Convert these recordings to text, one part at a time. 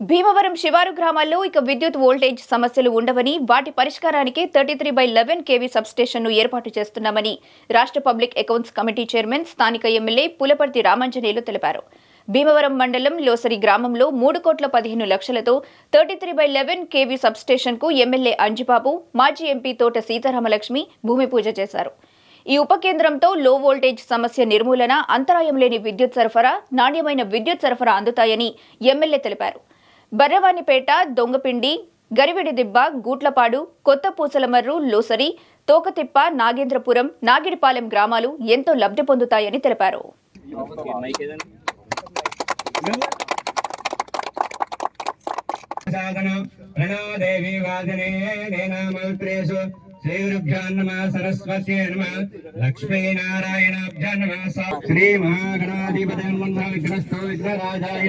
భీమవరం శివారు గ్రామాల్లో ఇక విద్యుత్ వోల్టేజ్ సమస్యలు ఉండవని వాటి పరిష్కారానికి thirty three by eleven KV సబ్స్టేషన్ను ఏర్పాటు చేస్తున్నామని రాష్ట్ర పబ్లిక్ అకౌంట్స్ కమిటీ చైర్మన్ స్థానిక ఎమ్మెల్యే పులపర్తి రామాంజనేయులు తెలిపారు. భీమవరం మండలం లోసరి గ్రామంలో మూడు కోట్ల పదిహేను లక్షలతో thirty three by eleven KV సబ్స్టేషన్కు MLA Anjibabu మాజీ ఎంపీ తోట సీతారామలక్ష్మి భూమి పూజ చేశారు. ఈ ఉప కేంద్రంతో లో వోల్టేజ్ సమస్య నిర్మూలన అంతరాయం లేని విద్యుత్ సరఫరా నాణ్యమైన విద్యుత్ సరఫరా అందుతాయని ఎమ్మెల్యే తెలిపారు. బర్రవానిపేట దొంగపిండి గరివిడి దిబ్బ గూట్లపాడు కొత్త పూసలమర్రు లోసరి తోకతిప్ప నాగేంద్రపురం నాగిడిపాలెం గ్రామాలు ఎంతో లబ్ధి పొందుతాయని తెలిపారు. సాధన ప్రణోదేవి వాదనే నేనామల్త్రేషు శ్రీగురుభ్యో నమ సరస్వత్యే నమ లక్ష్మీనారాయణాభ్యో నమ శ్రీ మహాగణాధిపతి విఘ్నస్థో విఘ్నరాజాయ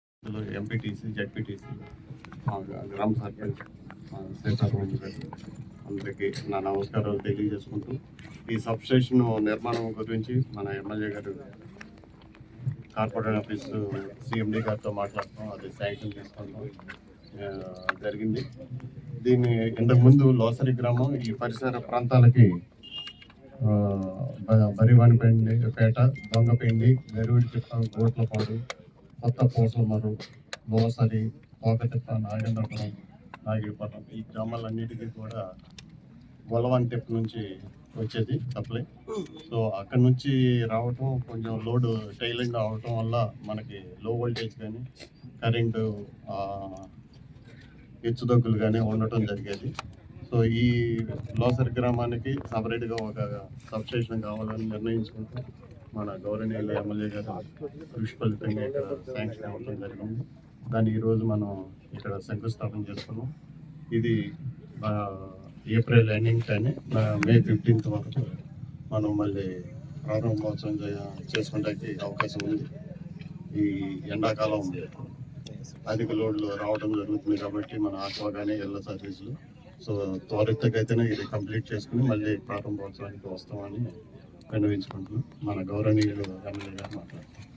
ఎంపీటీసీ జడ్పీటీసీ గ్రామ సర్పంచ్ సీతారామన్ గారు. అందరికీ నా నమస్కారాలు తెలియజేసుకుంటూ ఈ సబ్స్టేషన్ నిర్మాణం గురించి మన ఎమ్మెల్యే గారు కార్పొరేట్ ఆఫీస్ సిఎండి గారితో మాట్లాడతాం అది శాంక్షన్ తీసుకుంటాం. జరిగింది. దీన్ని ఇంతకుముందు లోసరి గ్రామం ఈ పరిసర ప్రాంతాలకి బరివాణిపేండి పేట దొంగపిండి గరువిడి తిప్ప గోట్లపాడు కొత్త పూసలమరు లోసరి పోకతిప్ప నాగేంద్రపురం నాగిరిపట్నం ఈ గ్రామాలన్నిటికీ కూడా గొలవన్ తిప్ప నుంచి వచ్చేది సప్లై. సో అక్కడ నుంచి రావటం కొంచెం లోడ్ టైలింగ్ అవటం వల్ల మనకి లో వోల్టేజ్ కానీ కరెంటు హెచ్చుదగ్గులు కానీ ఉండటం జరిగేది. సో ఈ లోసరి గ్రామానికి సపరేట్గా ఒక సబ్స్టేషన్ కావాలని నిర్ణయించుకుంటూ మన గౌరవనీయులు ఎమ్మెల్యే గారు కృషి ఫలితంగా ఇక్కడ శాంక్షన్ అవ్వడం జరిగింది. దాన్ని ఈరోజు మనం ఇక్కడ శంకుస్థాపన చేసుకున్నాం. ఇది ఏప్రిల్ ఎండింగ్ కానీ మే ఫిఫ్టీన్త్ వరకు మనం మళ్ళీ ప్రారంభోత్సవం చేసుకోవడానికి అవకాశం ఉంది. ఈ ఎండాకాలం అధిక లోడ్లు రావడం జరుగుతుంది కాబట్టి మన ఆక్వా కానీ ఎల్ల సర్వీసులు సో త్వరితగతిన ఇది కంప్లీట్ చేసుకుని మళ్ళీ ప్రారంభోత్సవానికి వస్తామని విన్నవించుకుంటున్నాం మన గౌరవనీయులు ఎమ్మెల్యే గారు మాట్లాడుతున్నారు